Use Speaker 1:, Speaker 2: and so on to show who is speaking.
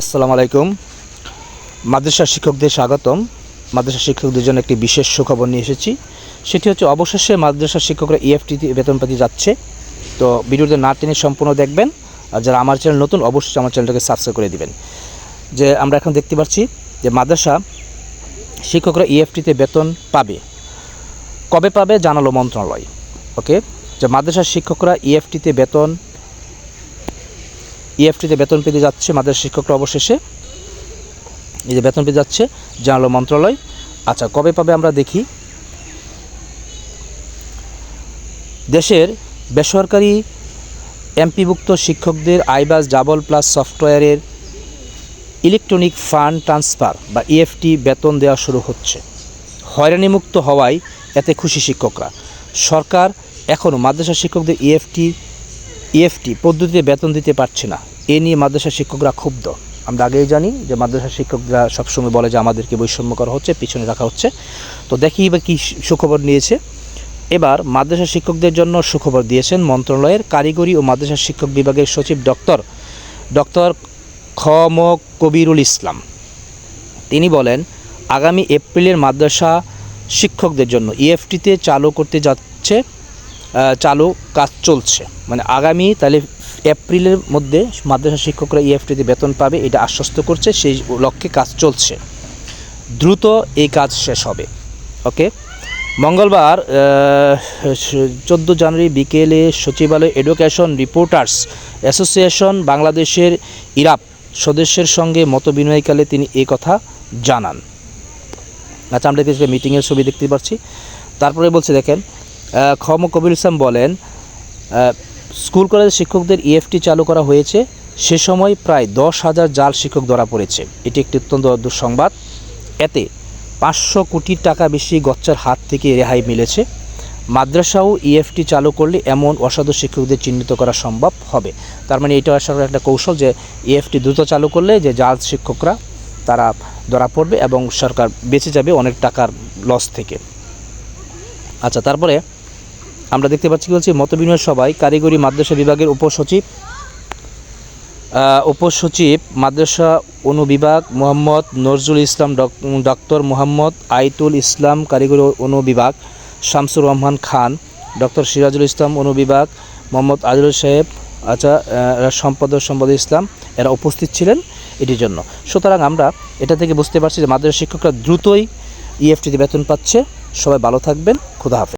Speaker 1: আসসালামু আলাইকুম। মাদ্রাসা শিক্ষকদের স্বাগতম। মাদ্রাসা শিক্ষকদের জন্য একটি বিশেষ সুখবর নিয়ে এসেছি। সেটি হচ্ছে, অবশেষে মাদ্রাসা শিক্ষকরা E ইএফটি বেতন পাতি যাচ্ছে। তো ভিডিওতে না টেনে সম্পূর্ণ দেখবেন। আর যারা আমার চ্যানেল নতুন, অবশ্যই আমার চ্যানেলটাকে সাবস্ক্রাইব করে দিবেন। যে আমরা এখন দেখতে পাচ্ছি যে মাদ্রাসা শিক্ষকরা E ইএফটিতে বেতন পাবে। কবে পাবে জানালো মন্ত্রণালয়। ওকে? যে মাদ্রাসা শিক্ষকরা E ইএফটিতে বেতন ইএফটিতে বেতন পেতে যাচ্ছে মাদ্রাসা শিক্ষকরা অবশেষে। এই যে বেতন পেতে যাচ্ছে জানালো মন্ত্রণালয়। আচ্ছা কবে পাবে আমরা দেখি। দেশের বেসরকারি এমপিভুক্ত শিক্ষকদের আইবাস ডাবল প্লাস সফটওয়্যারের ইলেকট্রনিক ফান্ড ট্রান্সফার বা ইএফটি বেতন দেওয়া শুরু হচ্ছে। হয়রানিমুক্ত হওয়ায় এতে খুশি শিক্ষকরা। সরকার এখনও মাদ্রাসা শিক্ষকদের ইএফটি ইএফটি পদ্ধতিতে বেতন দিতে পারছে না। এ নিয়ে মাদ্রাসা শিক্ষকরা ক্ষুব্ধ। আমরা আগেই জানি যে মাদ্রাসা শিক্ষকরা সবসময় বলে যে আমাদেরকে বৈষম্য করা হচ্ছে, পিছনে রাখা হচ্ছে। তো দেখি এবার কী সুখবর নিয়েছে। এবার মাদ্রাসা শিক্ষকদের জন্য সুখবর দিয়েছেন মন্ত্রণালয়ের কারিগরি ও মাদ্রাসা শিক্ষক বিভাগের সচিব ডক্টর ডক্টর খ ম কবিরুল ইসলাম। তিনি বলেন, আগামী এপ্রিলের মাদ্রাসা শিক্ষকদের জন্য ইএফটিতে চালু করতে যাচ্ছে চালু কাজ চলছে। মানে আগামী তাহলে এপ্রিলের মধ্যে মাদ্রাসা শিক্ষকরা ইএফটিতে বেতন পাবে, এটা আশ্বস্ত করছে, সেই লক্ষ্যে কাজ চলছে। দ্রুত এই কাজ শেষ হবে। ওকে? মঙ্গলবার চোদ্দ জানুয়ারি বিকেলে সচিবালয় এডুকেশন রিপোর্টার্স অ্যাসোসিয়েশন বাংলাদেশের ইরাপ সদস্যের সঙ্গে মতবিনিময়কালে তিনি এই কথা জানান। আচ্ছা আমরা মিটিংয়ের ছবি দেখতে পাচ্ছি। তারপরে বলছে, দেখেন খম কবির ইসলাম বলেন স্কুল কলেজের শিক্ষকদের ইএফটি চালু করা হয়েছে। সে সময় প্রায় দশ হাজার জাল শিক্ষক ধরা পড়েছে। এটি একটি অত্যন্ত দুঃসংবাদ। এতে পাঁচশো কোটি টাকা বেশি গচ্চার হাত থেকে রেহাই মিলেছে। মাদ্রাসাও ইএফটি চালু করলে এমন অসাধু শিক্ষকদের চিহ্নিত করা সম্ভব হবে। তার মানে এটা আসলে একটা কৌশল যে ইএফটি দ্রুত চালু করলে যে জাল শিক্ষকরা, তারা ধরা পড়বে এবং সরকার বেঁচে যাবে অনেক টাকার লস থেকে। আচ্ছা তারপরে আমরা দেখতে পাচ্ছি কি বলছি, মতবিনিময় সভায় কারিগরি মাদ্রাসা বিভাগের উপসচিব উপসচিব মাদ্রাসা অনুবিভাগ মোহাম্মদ নজরুল ইসলাম ডক- ডক্টর মোহাম্মদ আইতুল ইসলাম কারিগরি অনুবিভাগ শামসুর রহমান খান, ডক্টর সিরাজুল ইসলাম অনুবিভাগ মোহাম্মদ আজরুল সাহেব আচ্ছা সম্পাদক সম্পাদক ইসলাম, এরা উপস্থিত ছিলেন এটির জন্য। সুতরাং আমরা এটা থেকে বুঝতে পারছি যে মাদ্রাসা শিক্ষকরা দ্রুতই ইএফটিতে বেতন পাচ্ছে। সবাই ভালো থাকবেন। খুদা হাফেজ।